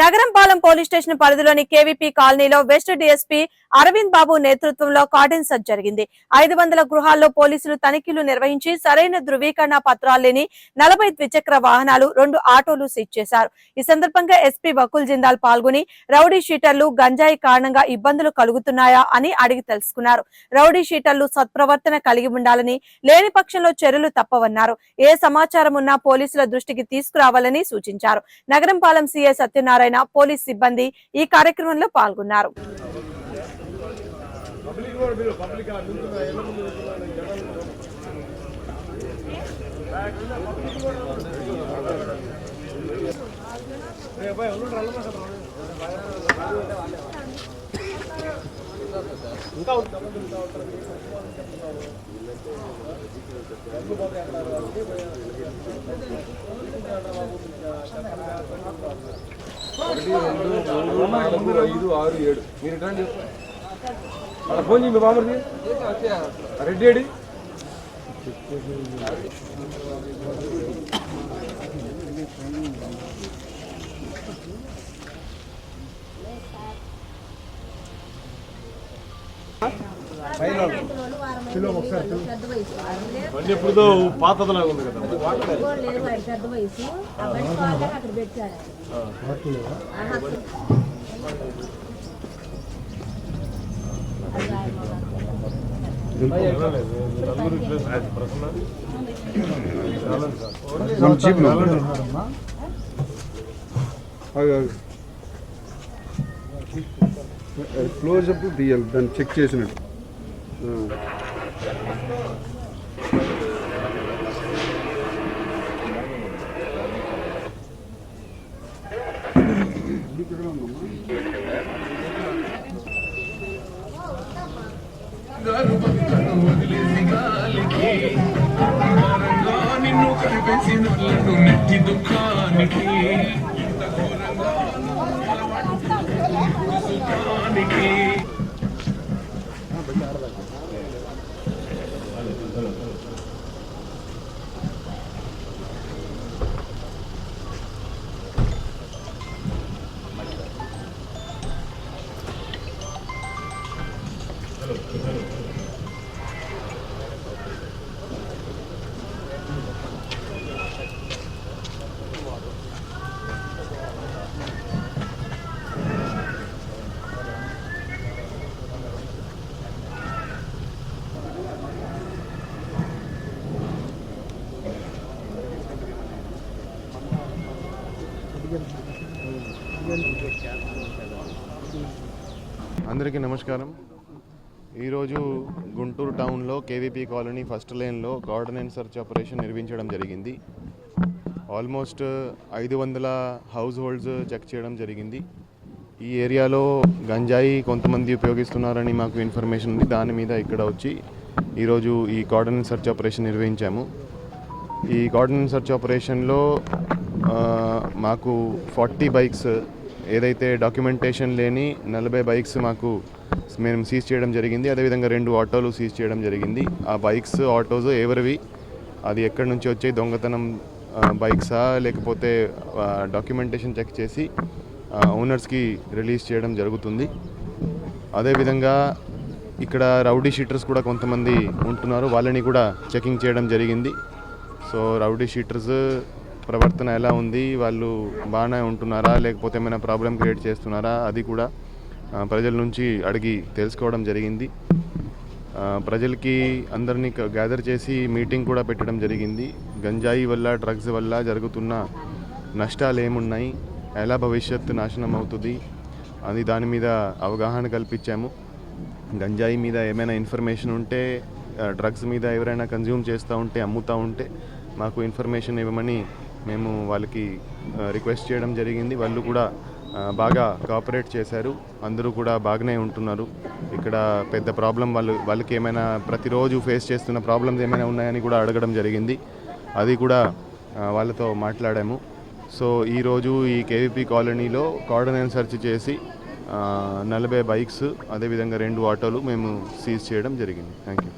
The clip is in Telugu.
నగరంపాలెం పోలీస్ స్టేషన్ పరిధిలోని కేవీపీ కాలనీలో వెస్ట్ డీఎస్పీ అరవింద్ బాబు నేతృత్వంలో కార్డన్ సర్చ్ జరిగింది. ఐదు వందల గృహాల్లో పోలీసులు తనిఖీలు నిర్వహించి సరైన ధృవీకరణ పత్రాలు లేని నలభై ద్విచక్ర వాహనాలు రెండు ఆటోలు సీజ్ చేశారు. ఈ సందర్భంగా ఎస్పీ వకుల్ జిందాల్ పాల్గొని రౌడీ షీటర్లు గంజాయి కారణంగా ఇబ్బందులు కలుగుతున్నాయా అని అడిగి తెలుసుకున్నారు. రౌడీ షీటర్లు సత్ప్రవర్తన కలిగి ఉండాలని లేని పక్షంలో చర్యలు తప్పవన్నారు. ఏ సమాచారం ఉన్నా పోలీసుల దృష్టికి తీసుకురావాలని సూచించారు. నగరంపాలెం సీఐ సత్యనారాయణ పోలీస్ సిబ్బంది ఈ కార్యక్రమంలో పాల్గొన్నారు. ఒకటి రెండు మూడు నాలుగు ఐదు ఆరు ఏడు. మీరు ఎట్లా అండి అలా ఫోన్ చేయి మీ రెడ్డి ఏడి పెద్ద వయసు బండి ఎప్పుడు పాతదలాగా ఉంది కదా. పెద్ద వయసు అక్కడ క్లోజప్ తీయాలి దాన్ని చెక్ చేసినట్టు ఆ. నిన్ను కనిపించిన నన్ను నెట్టి దుఃఖానికి ఇంత ఘోరంగా సుఖానికి అందరికీ నమస్కారం. ఈరోజు గుంటూరు టౌన్లో కేవీపీ కాలనీ ఫస్ట్ లైన్లో గార్డెన్ సర్చ్ ఆపరేషన్ నిర్వహించడం జరిగింది. ఆల్మోస్ట్ ఐదు వందల హౌస్ హోల్డ్స్ చెక్ చేయడం జరిగింది. ఈ ఏరియాలో గంజాయి కొంతమంది ఉపయోగిస్తున్నారని మాకు ఇన్ఫర్మేషన్ ఉంది. దాని మీద ఇక్కడ వచ్చి ఈరోజు ఈ గార్డెనెన్స్ సర్చ్ ఆపరేషన్ నిర్వహించాము. ఈ గార్డెన్ సర్చ్ ఆపరేషన్లో మాకు ఫార్టీ బైక్స్ ఏదైతే డాక్యుమెంటేషన్ లేని నలభై బైక్స్ మాకు మేము సీజ్ చేయడం జరిగింది. అదేవిధంగా రెండు ఆటోలు సీజ్ చేయడం జరిగింది. ఆ బైక్స్ ఆటోస్ ఎవరివి అది ఎక్కడి నుంచి వచ్చే దొంగతనం బైక్సా లేకపోతే డాక్యుమెంటేషన్ చెక్ చేసి ఓనర్స్కి రిలీజ్ చేయడం జరుగుతుంది. అదేవిధంగా ఇక్కడ రౌడీ షీటర్స్ కూడా కొంతమంది ఉంటున్నారు. వాళ్ళని కూడా చెకింగ్ చేయడం జరిగింది. సో రౌడీ షీటర్స్ ప్రవర్తన ఎలా ఉంది? వాళ్ళు బాగానే ఉంటున్నారా? లేకపోతే ఏమైనా ప్రాబ్లం క్రియేట్ చేస్తున్నారా? అది కూడా ప్రజల నుంచి అడిగి తెలుసుకోవడం జరిగింది. ప్రజలకి అందరినీ గ్యాదర్ చేసి మీటింగ్ కూడా పెట్టడం జరిగింది. గంజాయి వల్ల డ్రగ్స్ వల్ల జరుగుతున్న నష్టాలు ఏమున్నాయి ఎలా భవిష్యత్తు నాశనం అవుతుంది? అది దాని మీద అవగాహన కల్పించాము. గంజాయి మీద ఏమైనా ఇన్ఫర్మేషన్ ఉంటే డ్రగ్స్ మీద ఎవరైనా కన్జ్యూమ్ చేస్తూ ఉంటే అమ్ముతూ ఉంటే మాకు ఇన్ఫర్మేషన్ ఇవ్వమని మేము వాళ్ళకి రిక్వెస్ట్ చేయడం జరిగింది. వాళ్ళు కూడా బాగా కోఆపరేట్ చేశారు. అందరూ కూడా బాగానే ఉంటున్నారు. ఇక్కడ పెద్ద ప్రాబ్లం వాళ్ళు వాళ్ళకి ఏమైనా ప్రతిరోజు ఫేస్ చేస్తున్న ప్రాబ్లమ్స్ ఏమైనా ఉన్నాయని కూడా అడగడం జరిగింది. అది కూడా వాళ్ళతో మాట్లాడాము. సో ఈరోజు ఈ కేవీపీ కాలనీలో కార్డనైన్ సెర్చ్ చేసి నలభై బైక్స్ అదేవిధంగా రెండు ఆటోలు మేము సీజ్ చేయడం జరిగింది. Thank you